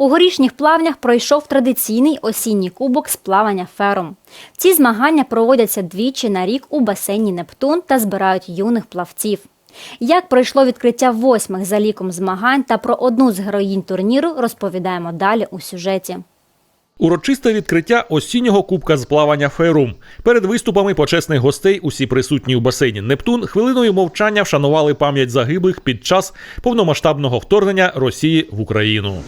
У горішніх плавнях пройшов традиційний осінній кубок з плавання фером. Ці змагання проводяться двічі на рік у басейні Нептун та збирають юних плавців. Як пройшло відкриття восьмих за ліком змагань та про одну з героїнь турніру розповідаємо далі у сюжеті. Урочисте відкриття осіннього кубка з плавання Ферум. Перед виступами почесних гостей усі присутні у басейні Нептун хвилиною мовчання вшанували пам'ять загиблих під час повномасштабного вторгнення Росії в Україну.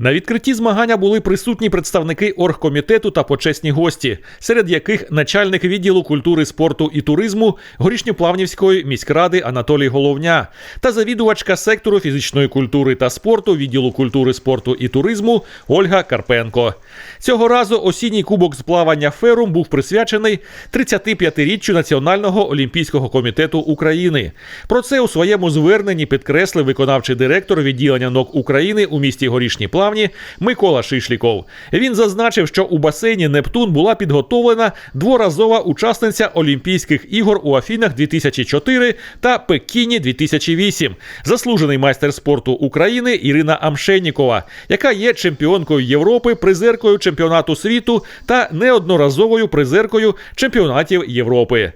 На відкритті змагання були присутні представники оргкомітету та почесні гості, серед яких начальник відділу культури, спорту і туризму Горішньоплавнівської міськради Анатолій Головня та завідувачка сектору фізичної культури та спорту відділу культури, спорту і туризму Ольга Карпенко. Цього разу осінній кубок з плавання Ферум був присвячений 35-річчю Національного олімпійського комітету України. Про це у своєму зверненні підкреслив виконавчий директор відділення НОК України у місті Горішні Плавні Микола Шишліков. Він зазначив, що у басейні Нептун була підготовлена дворазова учасниця Олімпійських ігор у Афінах 2004 та Пекіні 2008, заслужений майстер спорту України Ірина Амшенікова, яка є чемпіонкою Європи, призеркою чемпіонату світу та неодноразовою призеркою чемпіонатів Європи.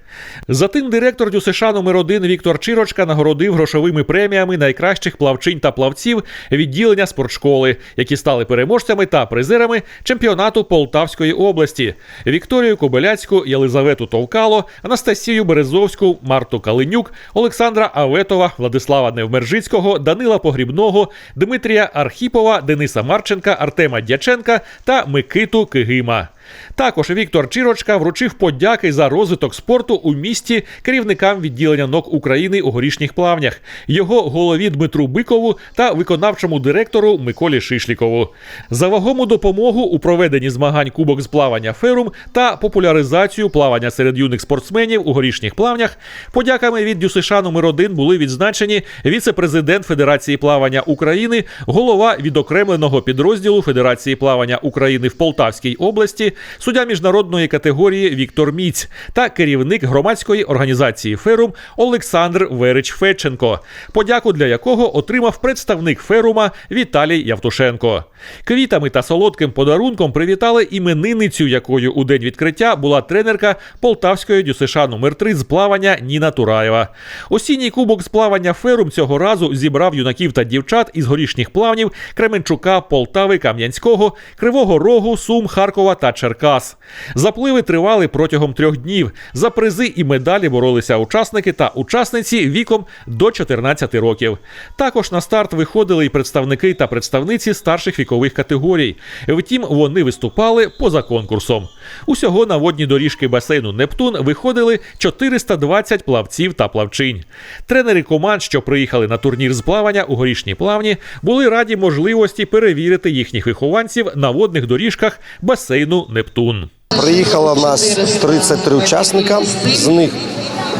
Затим директор ДЮСШ номер 1 Віктор Чирочка нагородив грошовими преміями найкращих плавчинь та плавців відділення спортшколи, які стали переможцями та призерами чемпіонату Полтавської області: Вікторію Кобиляцьку, Єлизавету Товкало, Анастасію Березовську, Марту Калинюк, Олександра Аветова, Владислава Невмержицького, Данила Погрібного, Дмитрія Архіпова, Дениса Марченка, Артема Дяченка та Микиту Кигима. Також Віктор Чирочка вручив подяки за розвиток спорту у місті керівникам відділення НОК України у горішніх плавнях, його голові Дмитру Бикову та виконавчому директору Миколі Шишлікову. За вагому допомогу у проведенні змагань Кубок з плавання Ферум та популяризацію плавання серед юних спортсменів у горішніх плавнях. Подяками від ДЮСШ номер 1 були відзначені віце-президент Федерації плавання України, голова відокремленого підрозділу Федерації плавання України в Полтавській області, суддя міжнародної категорії Віктор Міць та керівник громадської організації Ферум Олександр Верич Федченко, подяку для якого отримав представник Ферума Віталій Явтушенко. Квітами та солодким подарунком привітали іменинницю, якою у день відкриття була тренерка Полтавської ДЮСШ номер 3 з плавання Ніна Тураєва. Осінній кубок з плавання Ферум цього разу зібрав юнаків та дівчат із горішніх плавнів Кременчука, Полтави, Кам'янського, Кривого Рогу, Сум, Харкова та Черкас. Запливи тривали протягом трьох днів. За призи і медалі боролися учасники та учасниці віком до 14 років. Також на старт виходили і представники та представниці старших вікових категорій. Втім, вони виступали поза конкурсом. Усього на водні доріжки басейну Нептун виходили 420 плавців та плавчинь. Тренери команд, що приїхали на турнір з плавання у горішній плавні, були раді можливості перевірити їхніх вихованців на водних доріжках басейну Нептун. Приїхало в нас 33 учасника, з них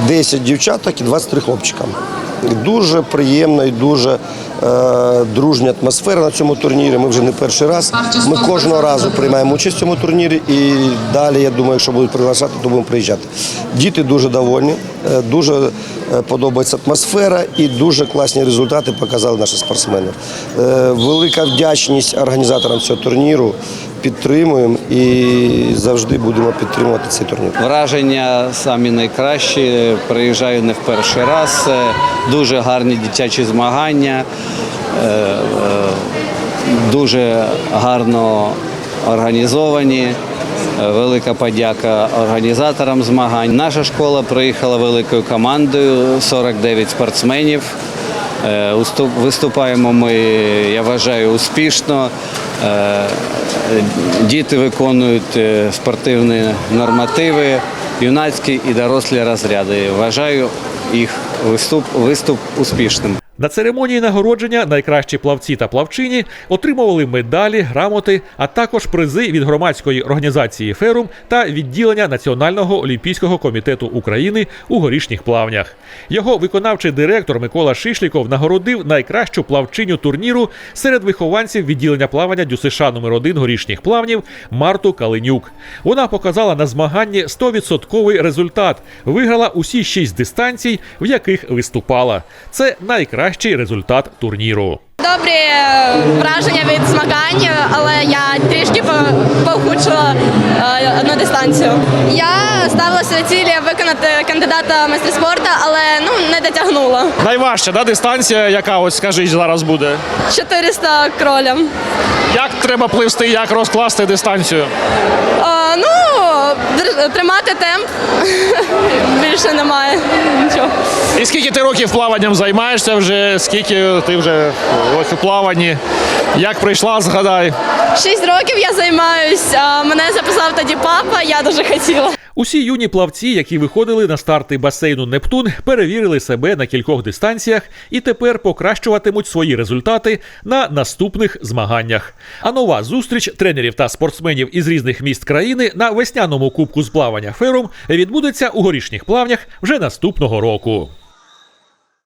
10 дівчаток і 23 хлопчика. Дуже приємна і дуже е, дружня атмосфера на цьому турнірі. Ми вже не перший раз. Ми кожного разу приймаємо участь в цьому турнірі і далі, я думаю, якщо будуть приглашати, то будемо приїжджати. Діти дуже довольні, е, дуже подобається атмосфера і дуже класні результати показали наші спортсмени. Е, велика вдячність організаторам цього турніру. Підтримуємо і завжди будемо підтримувати цей турнір. Враження самі найкращі. Приїжджаю не в перший раз. Е, Дуже гарні дитячі змагання, е, е, дуже гарно організовані. Е, Велика подяка організаторам змагань. Наша школа приїхала великою командою, 49 спортсменів. Е, Виступаємо ми, я вважаю, успішно. Е, Діти виконують спортивні нормативи, юнацькі і дорослі розряди. Вважаю їх виступ, виступ успішним. На церемонії нагородження найкращі плавці та плавчині отримували медалі, грамоти, а також призи від громадської організації Ферум та відділення Національного олімпійського комітету України у горішніх плавнях. Його виконавчий директор Микола Шишліков нагородив найкращу плавчиню турніру серед вихованців відділення плавання ДЮСШ номер 1 горішніх плавнів Марту Калинюк. Вона показала на змаганні 100% результат. Виграла усі шість дистанцій, в яких виступала. Це найкращий результат турніру. Добрі е, враження від змагань, але я трішки по- похудшила е, одну дистанцію. Я ставила собі цілі виконати кандидата в спорту, але ну не дотягнула. Найважча да, дистанція, яка ось скажіть зараз буде. 400 кролям. Як треба пливсти, як розкласти дистанцію? Е, ну, тримати темп. Більше немає нічого. І скільки ти років плаванням займаєшся вже? Скільки ти вже ось у плаванні? Як прийшла, згадай. Шість років я займаюся. Мене записав тоді папа, я дуже хотіла. Усі юні плавці, які виходили на старти басейну Нептун, перевірили себе на кількох дистанціях і тепер покращуватимуть свої результати на наступних змаганнях. А нова зустріч тренерів та спортсменів із різних міст країни на весняному кубку з плавання ферум відбудеться у горішніх плавнях вже наступного року.